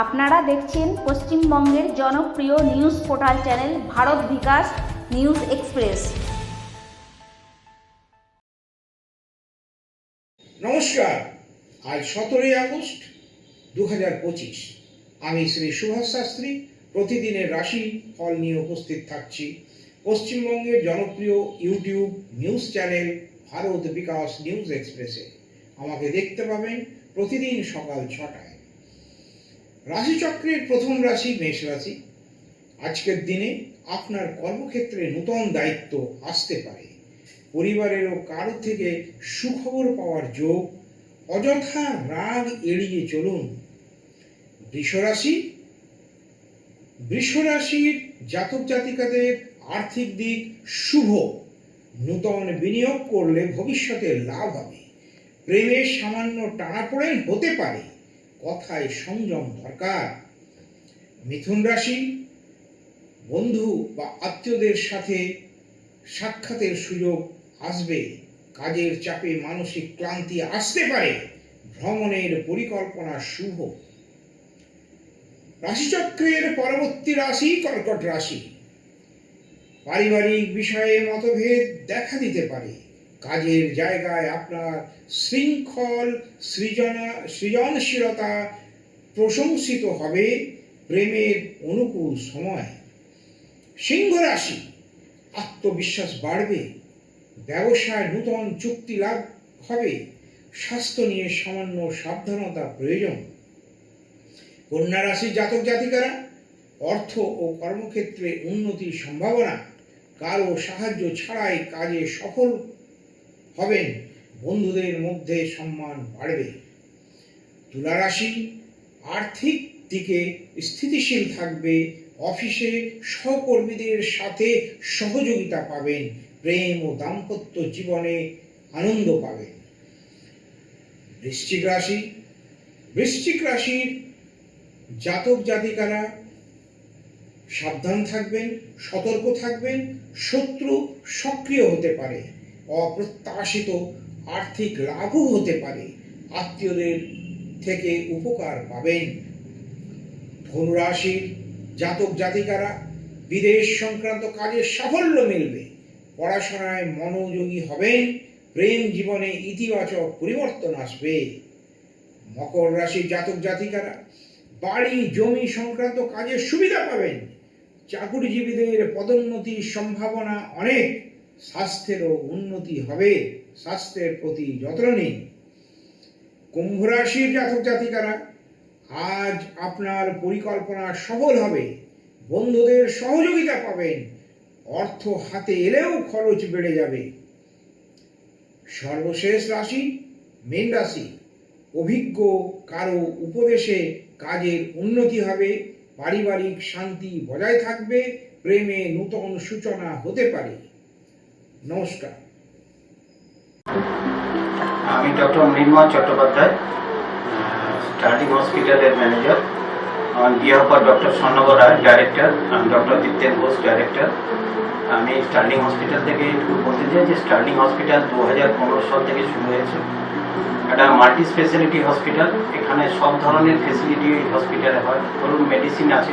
আপনারা দেখছেন পশ্চিমবঙ্গের জনপ্রিয় news portal channel Bharat Bikash news express. নমস্কার, আজ সতেরোই আগস্ট দু হাজার পঁচিশ। আমি শ্রী সুভাষ শাস্ত্রী, প্রতিদিনের রাশি, ফল নিয়ে উপস্থিত থাকছি পশ্চিমবঙ্গের জনপ্রিয় YouTube news channel Bharat Bikash news এক্সপ্রেসে। আমাকে দেখতে পাবেন প্রতিদিন সকাল ছটায়। রাশিচক্রের প্রথম রাশি মেষ রাশি। আজকের দিনে আপনার কর্মক্ষেত্রে নূতন দায়িত্ব আসতে পারে। পরিবারেরও কারও থেকে সুখবর পাওয়ার যোগ, অযথা রাগ এড়িয়ে চলুন। বৃষরাশি, বৃষরাশির জাতক জাতিকাদের আর্থিক দিক শুভ। নূতন বিনিয়োগ করলে ভবিষ্যতে লাভ হবে। প্রেমের সামান্য টানাপোড়েন হতে পারে। কথায় সংযম দরকার। মিথুন রাশি বন্ধু বা আত্মীয়দের সাথে সাক্ষাতের সুযোগ আসবে। কাজের চাপে মানসিক ক্লান্তি আসতে পারে। ভ্রমণের পরিকল্পনা শুভ। রাশিচক্রের পরবর্তী রাশি কর্কট রাশি। পারিবারিক বিষয়ে মতভেদ দেখা দিতে পারে। কাজের জায়গায় আপনার শৃঙ্খল, সৃজনা, সৃজনশীলতা প্রশংসিত হবে প্রেমের অনুকূল সময়। সিংহ রাশি, আত্মবিশ্বাস বাড়বে, ব্যবসায় নূতন চুক্তি লাভ হবে, স্বাস্থ্য নিয়ে সামান্য সাবধানতা প্রয়োজন। কন্যা রাশি জাতক জাতিকারা, অর্থ ও কর্মক্ষেত্রে উন্নতির সম্ভাবনা, কারও সাহায্য ছাড়াই কাজে সফল হবেন, বন্ধুদের মধ্যে সম্মান বাড়বে। তুলা রাশি আর্থিক দিকে স্থিতিশীল থাকবে, অফিসে সহকর্মীদের সাথে সহযোগিতা পাবেন, প্রেম ও দাম্পত্য জীবনে আনন্দ পাবেন। বৃশ্চিক রাশি, বৃশ্চিক রাশির জাতক জাতিকারা সাবধান থাকবেন, সতর্ক থাকবেন, শত্রু সক্রিয় হতে পারে। অপ্রত্যাশিত আর্থিক লাভও হতে পারে। আত্মীয়দের থেকে উপকার পাবেন। ধনুরাশির জাতক জাতিকারা বিদেশ সংক্রান্ত কাজে সাফল্য মিলবে। পড়াশোনায় মনোযোগী হবেন। প্রেম জীবনে ইতিবাচক পরিবর্তন আসবে। মকর রাশির জাতক জাতিকারা বাড়ি, জমি সংক্রান্ত কাজের সুবিধা পাবেন। চাকুরিজীবীদের পদোন্নতির সম্ভাবনা অনেক। স্বাস্থ্যেরও উন্নতি হবে, স্বাস্থ্যের প্রতি যত্ন নিন। কুম্ভ রাশির জাতক জাতিকারা, আজ আপনার পরিকল্পনা সফল হবে, বন্ধুদের সহযোগিতা পাবেন, অর্থ হাতে এলেও খরচ বেড়ে যাবে। সর্বশেষ রাশি, মেন রাশি, অভিজ্ঞ কারও উপদেশে কাজের উন্নতি হবে, পারিবারিক শান্তি বজায় থাকবে, প্রেমে নূতন সূচনা হতে পারে। নমস্কার। আমি ডক্টর মৃন্ময় চট্টোপাধ্যায় স্টার্টিং হসপিটালের manager. On behalf of doctor Swarnab Roy director doctor Dipten Ghosh director আমি স্টার্লিং হসপিটাল থেকে একটু বলতে চাই যে স্টার্লিং হসপিটাল দু হাজার পনেরো সাল থেকে শুরু হয়েছে। একটা মাল্টি স্পেশালিটি হসপিটাল। এখানে সব ধরনের ফেসিলিটি এই হসপিটালে হয়। ধরুন মেডিসিন আছে।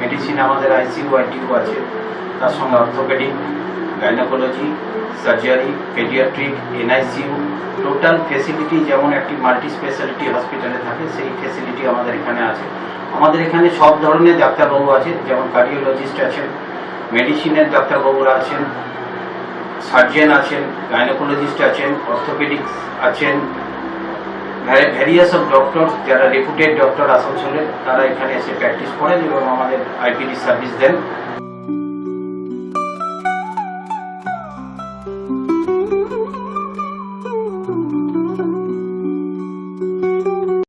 মেডিসিন আমাদের আইসিইউ আইটিউ আছে। তার সঙ্গে orthopaedic gynaecology, surgery, paediatric, NICU, total facility যেমন একটি মাল্টি স্পেশালিটি হসপিটালে থাকে, সেই ফেসিলিটি আমাদের এখানে আছে। আমাদের এখানে সব ধরনের ডাক্তারবাবু আছে যেমন কার্ডিওলজিস্ট আছেন, মেডিসিনের ডাক্তারবাবুরা আছেন, সার্জেন আছেন, গাইনোকোলজিস্ট আছেন, অর্থোপেডিক্স আছেন ভ্যারিয়াস অফ ডক্টর যারা রেপুটেড ডক্টর আসানসোলে, তারা এখানে এসে প্র্যাকটিস করেন এবং আমাদের আইপিডি সার্ভিস দেন।